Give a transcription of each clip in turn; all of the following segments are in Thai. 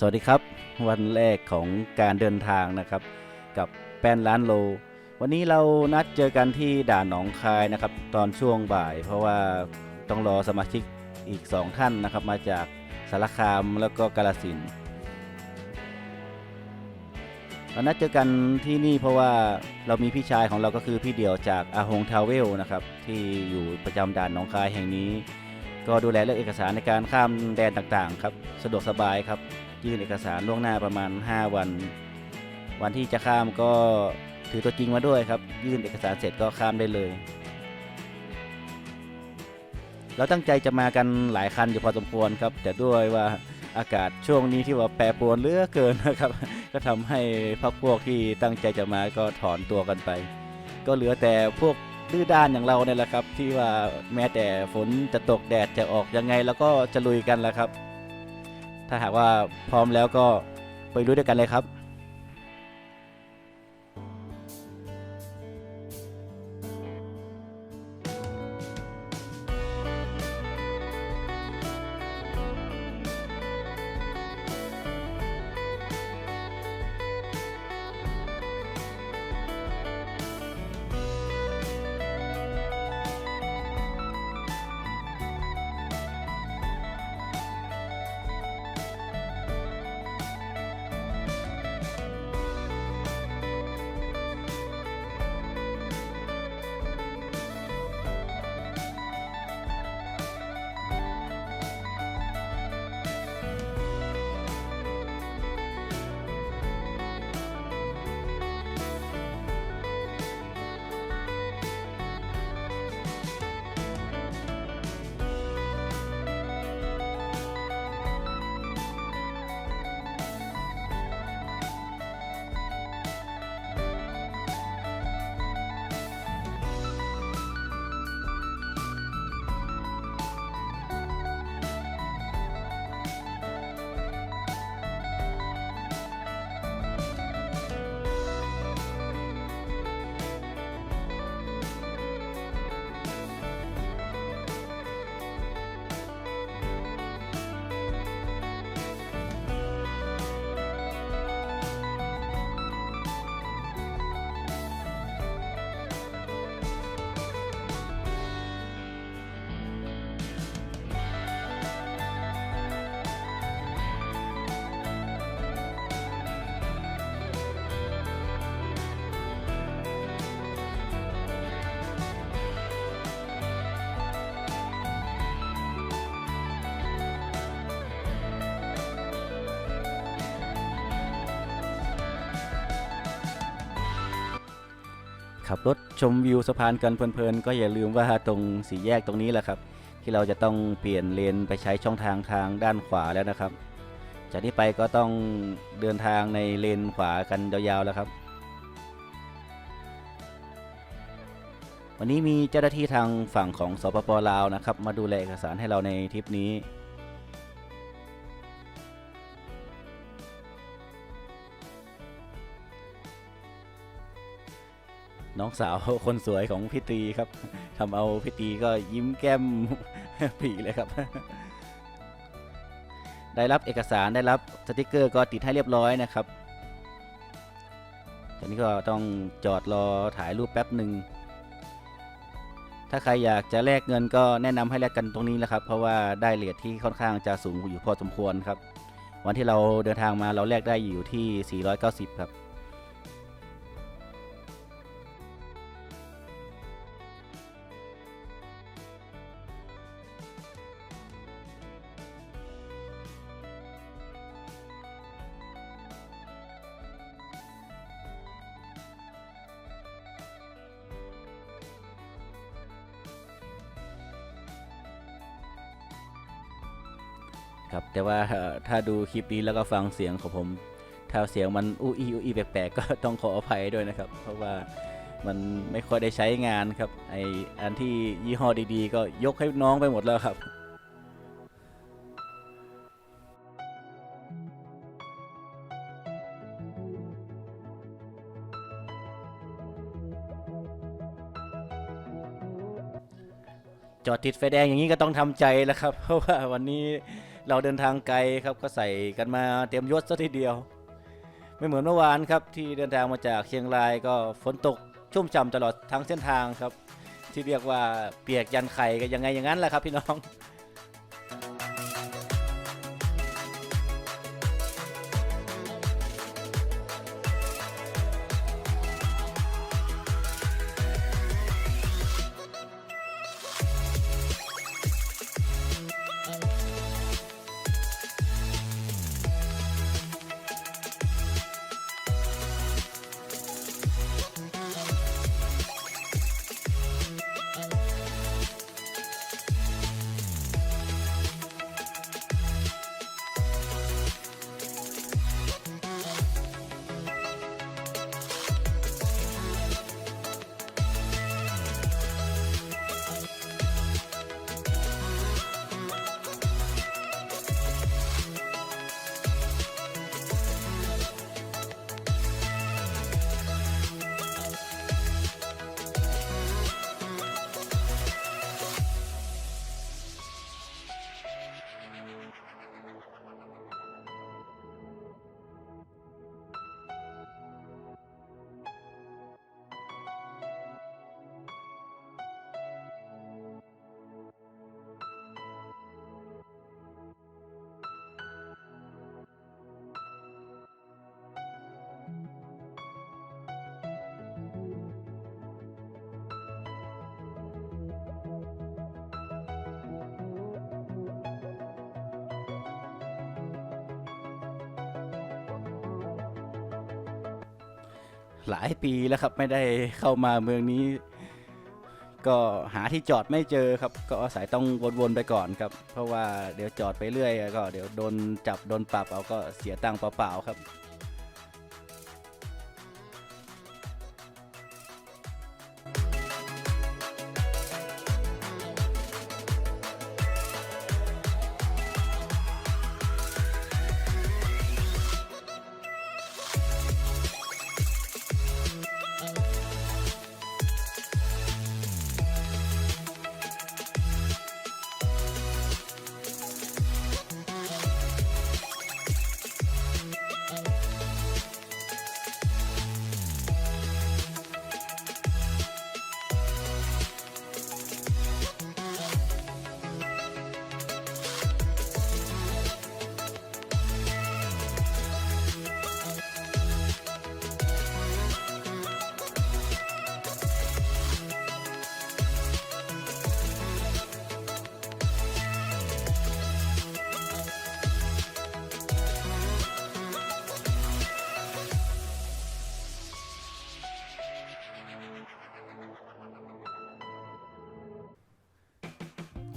สวัสดีครับ วันแรกของการเดินทางนะครับ กับแป้นร้านโล วันนี้เรานัดเจอกันที่ด่านหนองคายนะครับ ตอนช่วงบ่าย เพราะว่าต้องรอสมาชิกอีก 2 ท่านนะครับ มาจากสารคามแล้วก็กาลสินเรานัดเจอกันที่นี่เพราะว่าเรามีพี่ชายของเราก็คือพี่เดี่ยวจากอาหงทาวเวลนะครับ ที่อยู่ประจำด่านหนองคายแห่งนี้ ก็ดูแลเรื่องเอกสารในการข้ามแดนต่างๆครับ สะดวกสบายครับ ยื่นเอกสารล่วงหน้าประมาณ 5 วัน วันที่จะข้ามก็ถือตัวจริงมาด้วยครับ ยื่นเอกสารเสร็จก็ข้ามได้เลย เราตั้งใจจะมากันหลายคันอยู่พอสมควรครับ แต่ด้วยว่าอากาศช่วงนี้ที่ว่าแปรปรวนเหลือเกินนะครับ ก็ทำให้พักพวกที่ตั้งใจจะมาก็ถอนตัวกันไป ก็เหลือแต่พวกดื้อด้านอย่างเราเนี่ยแหละครับ ที่ว่าแม้แต่ฝนจะตกแดดจะออกยังไง แล้วก็จะลุยกันแหละครับ ถ้าหากว่าพร้อมแล้วก็ไปรู้ด้วยกันเลยครับ ขับรถชมวิวสะพานกันเพลินๆก็อย่าลืมว่าตรงสี่แยกตรงนี้แหละครับ ที่เราจะต้องเปลี่ยนเลนไปใช้ช่องทางทางด้านขวาแล้วนะครับ จากนี้ไปก็ต้องเดินทางในเลนขวากันยาวๆแล้วครับ วันนี้มีเจ้าหน้าที่ทางฝั่งของสปปลาวนะครับ มาดูแลเอกสารให้เราในทริปนี้ น้องสาวคนสวยของพี่ตีครับทำเอาพี่ตีก็ยิ้มแก้มผีเลยครับ ได้รับเอกสารได้รับสติกเกอร์ก็ติดให้เรียบร้อยนะครับจากนี้ก็ต้องจอดรอถ่ายรูปแป๊บหนึ่งถ้าใครอยากจะแลกเงินก็แนะนำให้แลกกันตรงนี้แหละครับ เพราะว่าได้เลทที่ค่อนข้างจะสูงอยู่พอสมควรครับ วันที่เราเดินทางมาเราแลกได้อยู่ที่ 490 ครับ ครับแต่ว่าถ้าดูคลิปนี้แล้วก็ฟังเสียงของผม ถ้าเสียงมันอู้อีอู้อีแปลกๆก็ต้องขออภัยด้วยนะครับ เพราะว่ามันไม่ค่อยได้ใช้งานครับไออันที่ยี่ห้อดีๆ ก็ยกให้น้องไปหมดแล้วครับจอดติดไฟแดงอย่างนี้ก็ต้องทำใจแล้วครับ เพราะว่าวันนี้ เราเดินทางไกลครับก็ใส่กันมาเตรียมยศซะทีเดียว ไม่เหมือนเมื่อวานครับที่เดินทางมาจากเชียงรายก็ฝนตกชุ่มฉ่ำตลอดทั้งเส้นทางครับ ที่เรียกว่าเปียกยันไข่ก็ยังไงอย่างนั้นแหละครับพี่น้อง หลายปีแล้วครับไม่ได้เข้ามาเมืองนี้ ก็หาที่จอดไม่เจอครับ ก็อาศัยต้องวนๆไปก่อนครับ เพราะว่าเดี๋ยวจอดไปเรื่อย ก็เดี๋ยวโดนจับโดนปรับเอาก็เสียตังค์เปล่าๆครับ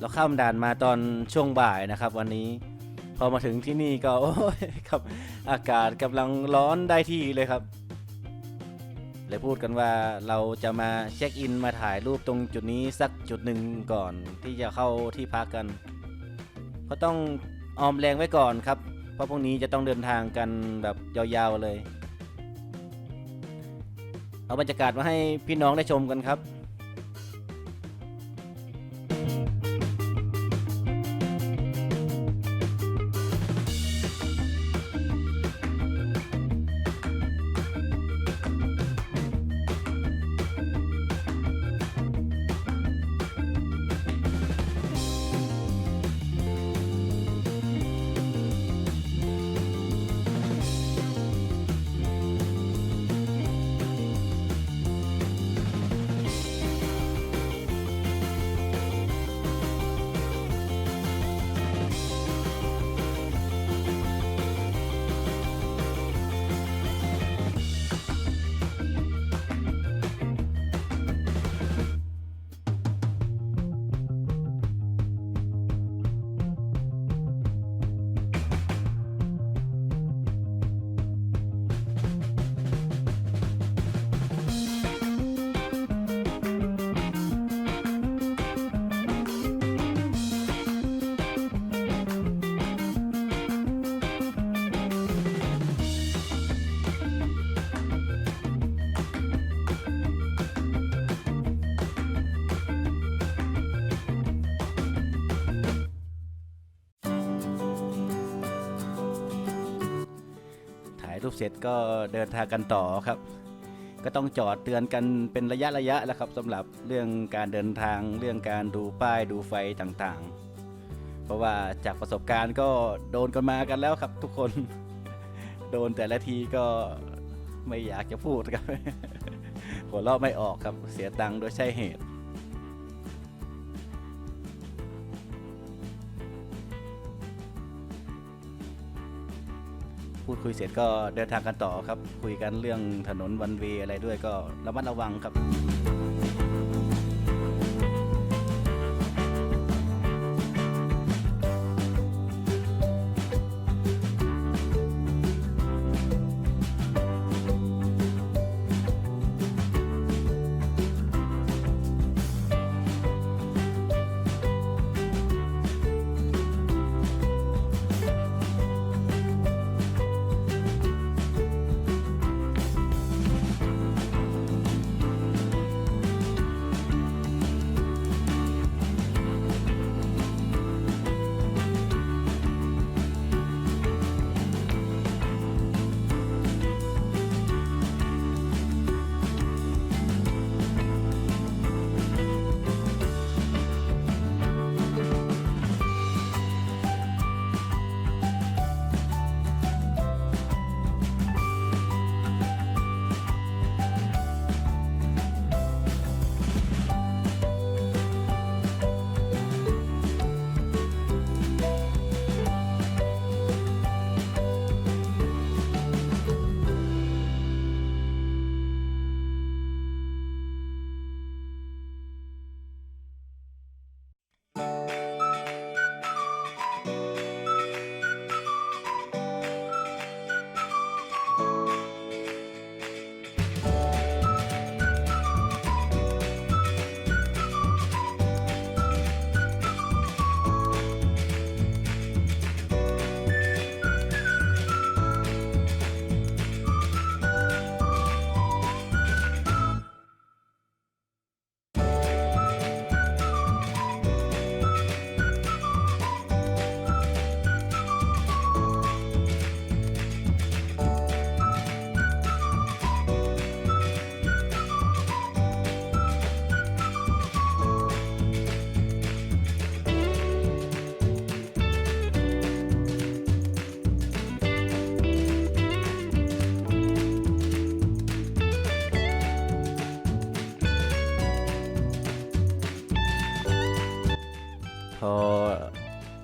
เราข้ามด่านมาตอนช่วงบ่ายนะครับ วันนี้พอมาถึงที่นี่ก็โอ้ยครับอากาศกำลังร้อนได้ที่เลยครับเลยพูดกันว่าเราจะมาเช็คอินมาถ่ายรูปตรงจุดนี้สักจุดหนึ่งก่อนที่จะเข้าที่พักกัน ก็ต้องออมแรงไว้ก่อนครับ เพราะพรุ่งนี้จะต้องเดินทางกันแบบยาวๆเลย เอาบรรยากาศมาให้พี่น้องได้ชมกันครับ รูปเสร็จก็เดินทางกันต่อครับ ก็ต้องจอดเตือนกันเป็นระยะระยะแล้วครับสำหรับเรื่องการเดินทางเรื่องการดูป้ายดูไฟต่างๆ เพราะว่าจากประสบการณ์ก็โดนกันมากันแล้วครับทุกคนโดนแต่ละทีก็ไม่อยากจะพูดครับหัวเราะไม่ออกครับเสียตังค์โดยใช่เหตุ พูดคุยเสร็จก็เดินทางกันต่อครับ คุยกันเรื่องถนนวันเวอะไรด้วยก็ระมัดระวังครับ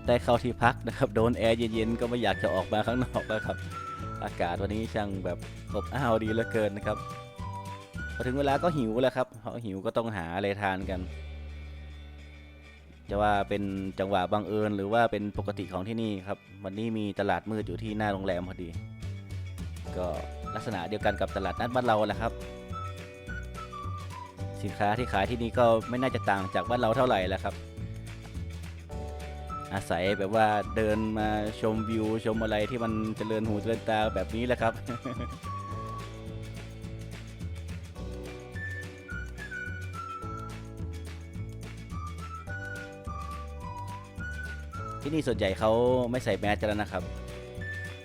ได้เข้าที่พักนะครับ โดนแอร์เย็นๆก็ไม่อยากจะออกมาข้างนอกแล้วครับ อากาศวันนี้ช่างแบบอบอ้าวดีเหลือเกินนะครับพอถึงเวลาก็หิวแล้วครับพอหิวก็ต้องหาอะไรทานกัน จะว่าเป็นจังหวะบังเอิญหรือว่าเป็นปกติของที่นี่ครับ วันนี้มีตลาดมืดอยู่ที่หน้าโรงแรมพอดี ก็ลักษณะเดียวกันกับตลาดนัดบ้านเราแหละครับ สินค้าที่ขายที่นี่ก็ไม่น่าจะต่างจากบ้านเราเท่าไหร่แหละครับ อาศัยแบบว่าเดินมาชมวิว ชมอะไรที่มันเจริญหูเจริญตาแบบนี้แหละครับ ที่นี่ส่วนใหญ่เขาไม่ใส่แมสกันแล้วนะครับ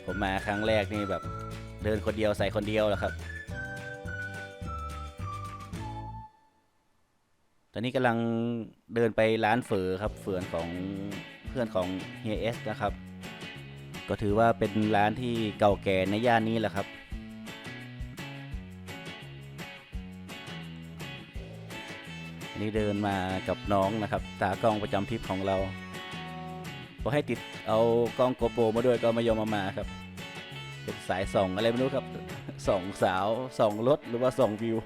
ผมมาครั้งแรกนี่แบบเดินคนเดียวใส่คนเดียวแหละครับ ตอนนี้กำลังเดินไปร้านเฝอครับเฟือนของ เพื่อนของเฮียเอสนะครับ ก็ถือว่าเป็นร้านที่เก่าแก่ในย่านนี้แหละครับนนี้เดินมากับน้องนะครับ ตากล้องประจำทริปของเราพอให้ติดเอากล้องโกโปรมาด้วยก็ไม่ยอมมามาครับ เป็นสายส่องอะไรไม่รู้ครับส่องสาวส่องรถหรือว่าส่องวิว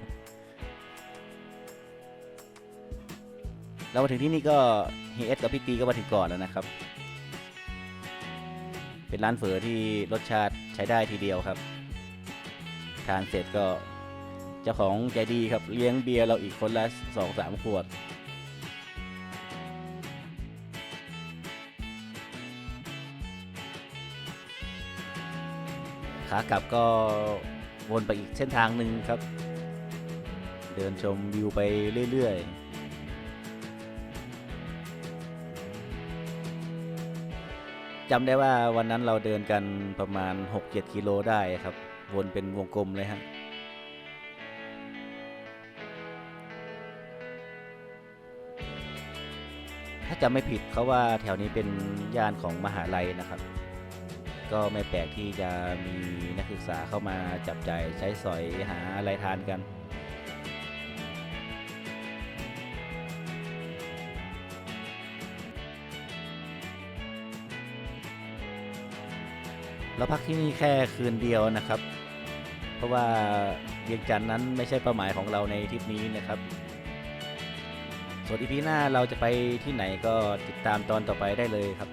เรามาถึงที่นี่ก็ เฮเอสกับพี่ตีก็มาถึงก่อนแล้วนะครับ เป็นร้านเฝอที่รสชาติใช้ได้ทีเดียวครับ ทานเสร็จก็เจ้าของใจดีครับเลี้ยงเบียร์เราอีกคนละสองสามขวดขากลับก็วนไปอีกเส้นทางหนึ่งครับ เดินชมวิวไปเรื่อย ๆ จำได้ว่าวันนั้นเราเดินกันประมาณ 6-7กิโลได้ครับ วนเป็นวงกลมเลยฮะถ้าจะไม่ผิดเขาว่าแถวนี้เป็นย่านของมหาลัยนะครับ ก็ไม่แปลกที่จะมีนักศึกษาเข้ามาจับใจ่ายใช้สอยหาอะไรทานกัน เราพักที่นี่แค่คืนเดียวนะครับ เพราะว่าเวียงจันทร์นั้นไม่ใช่เป้าหมายของเราในทริปนี้นะครับ ส่วนอีพีหน้าเราจะไปที่ไหนก็ติดตามตอนต่อไปได้เลยครับ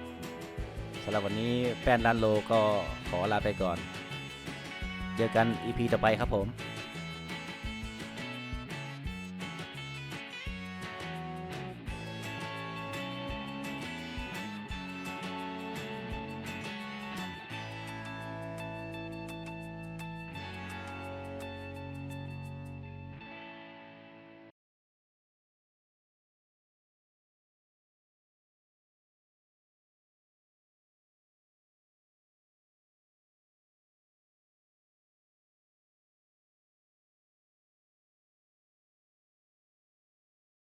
สำหรับวันนี้แฟนล้านโลก็ขอลาไปก่อน เจอกันอีพีต่อไปครับผม